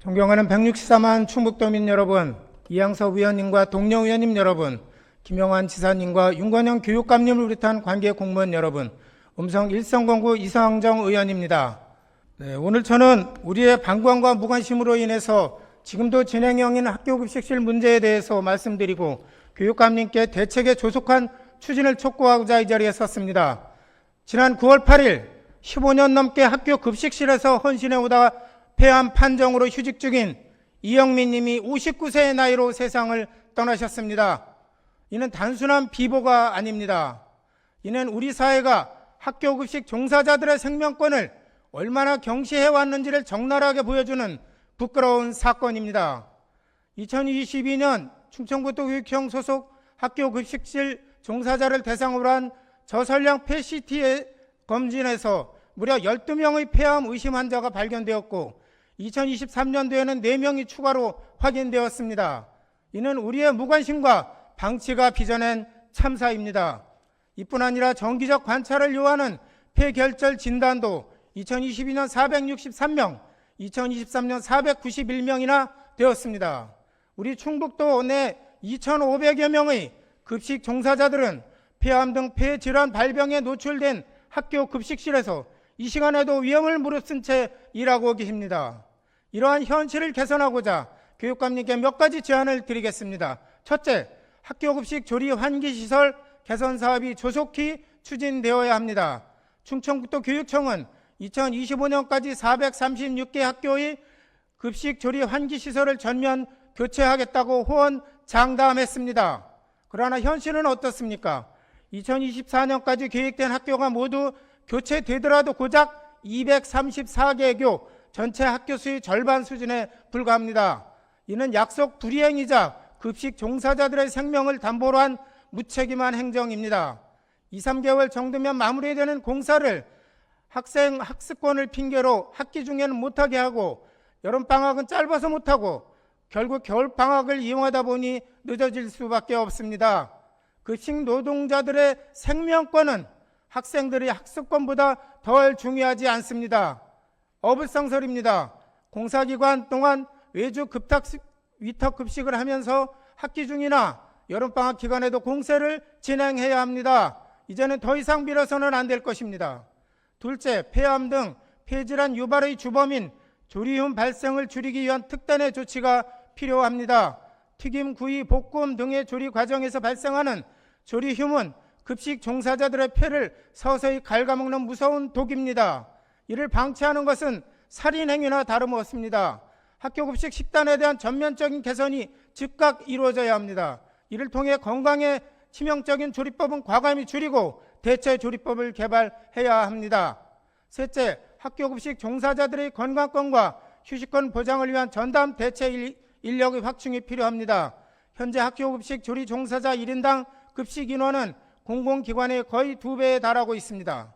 존경하는 164만 충북도민 여러분, 이양섭 의원님과 동료 의원님 여러분, 김영환 지사님과 윤건영 교육감님을 비롯한 관계 공무원 여러분, 음성 일성공구 이상정 의원입니다. 네, 오늘 저는 우리의 방관과 무관심으로 인해서 지금도 진행형인 학교급식실 문제에 대해서 말씀드리고 교육감님께 대책의 조속한 추진을 촉구하고자 이 자리에 섰습니다. 지난 9월 8일 15년 넘게 학교 급식실에서 헌신해 오다가 폐암 판정으로 휴직 중인 이영민 님이 59세의 나이로 세상을 떠나셨습니다. 이는 단순한 비보가 아닙니다. 이는 우리 사회가 학교 급식 종사자들의 생명권을 얼마나 경시해 왔는지를 적나라하게 보여주는 부끄러운 사건입니다. 2022년 충청북도 교육청 소속 학교 급식실 종사자를 대상으로 한 저설량 폐시티의 검진에서 무려 12명의 폐암 의심 환자가 발견되었고 2023년도에는 4명이 추가로 확인되었습니다. 이는 우리의 무관심과 방치가 빚어낸 참사입니다. 이뿐 아니라 정기적 관찰을 요하는 폐결절 진단도 2022년 463명, 2023년 491명이나 되었습니다. 우리 충북도 내 2,500여 명의 급식 종사자들은 폐암 등 폐질환 발병에 노출된 학교 급식실에서 이 시간에도 위험을 무릅쓴 채 일하고 계십니다. 이러한 현실을 개선하고자 교육감님께 몇 가지 제안을 드리겠습니다. 첫째, 학교 급식 조리 환기 시설 개선 사업이 조속히 추진되어야 합니다. 충청북도 교육청은 2025년까지 436개 학교의 급식 조리 환기 시설을 전면 교체하겠다고 호언 장담했습니다. 그러나 현실은 어떻습니까? 2024년까지 계획된 학교가 모두 교체되더라도 고작 234개교 전체 학교 수의 절반 수준에 불과합니다. 이는 약속 불이행이자 급식 종사자들의 생명을 담보로 한 무책임한 행정입니다. 2, 3개월 정도면 마무리되는 공사를 학생 학습권을 핑계로 학기 중에는 못하게 하고 여름방학은 짧아서 못하고 결국 겨울방학을 이용하다 보니 늦어질 수밖에 없습니다. 급식 노동자들의 생명권은 학생들의 학습권보다 덜 중요하지 않습니다. 어불성설입니다. 공사기관 동안 외주 급탁 위탁 급식을 하면서 학기 중이나 여름방학 기간에도 공세를 진행해야 합니다. 이제는 더 이상 미뤄서는 안 될 것입니다. 둘째, 폐암 등 폐질환 유발의 주범인 조리흉 발생을 줄이기 위한 특단의 조치가 필요합니다. 튀김, 구이, 볶음 등의 조리 과정에서 발생하는 조리흉은 급식 종사자들의 폐를 서서히 갉아먹는 무서운 독입니다. 이를 방치하는 것은 살인 행위나 다름없습니다. 학교 급식 식단에 대한 전면적인 개선이 즉각 이루어져야 합니다. 이를 통해 건강에 치명적인 조리법은 과감히 줄이고 대체 조리법을 개발해야 합니다. 셋째, 학교 급식 종사자들의 건강권과 휴식권 보장을 위한 전담 대체 인력의 확충이 필요합니다. 현재 학교 급식 조리 종사자 1인당 급식 인원은 공공기관의 거의 두 배에 달하고 있습니다.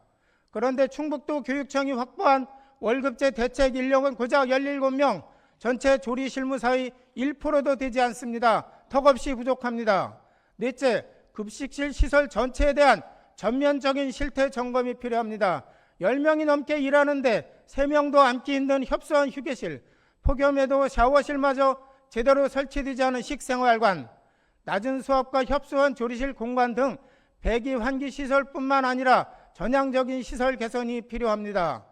그런데 충북도 교육청이 확보한 월급제 대책 인력은 고작 17명, 전체 조리 실무사의 1%도 되지 않습니다. 턱없이 부족합니다. 넷째, 급식실 시설 전체에 대한 전면적인 실태 점검이 필요합니다. 10명이 넘게 일하는데 3명도 앉기 힘든 협소한 휴게실, 폭염에도 샤워실마저 제대로 설치되지 않은 식생활관, 낮은 수압과 협소한 조리실 공간 등 배기 환기 시설뿐만 아니라 전향적인 시설 개선이 필요합니다.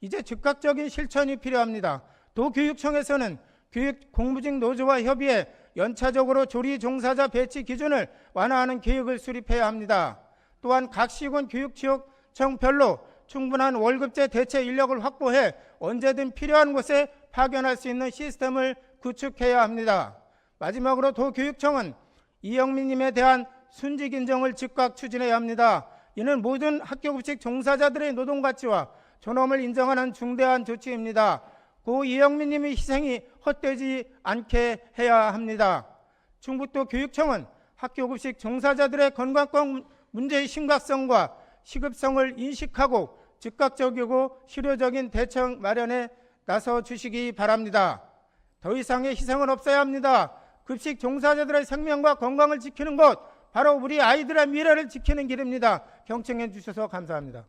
이제 즉각적인 실천이 필요합니다. 도교육청에서는 교육 공무직 노조와 협의해 연차적으로 조리 종사자 배치 기준을 완화하는 계획을 수립해야 합니다. 또한 각 시군 교육 지역청별로 충분한 월급제 대체 인력을 확보해 언제든 필요한 곳에 파견할 수 있는 시스템을 구축해야 합니다. 마지막으로 도교육청은 이영민님에 대한 순직 인정을 즉각 추진해야 합니다. 이는 모든 학교급식 종사자들의 노동 가치와 존엄을 인정하는 중대한 조치입니다. 고 이영민님의 희생이 헛되지 않게 해야 합니다. 충북도 교육청은 학교급식 종사자들의 건강권 문제의 심각성과 시급성을 인식하고 즉각적이고 실효적인 대책 마련에 나서 주시기 바랍니다. 더 이상의 희생은 없어야 합니다. 급식 종사자들의 생명과 건강을 지키는 것 바로 우리 아이들의 미래를 지키는 길입니다. 경청해 주셔서 감사합니다.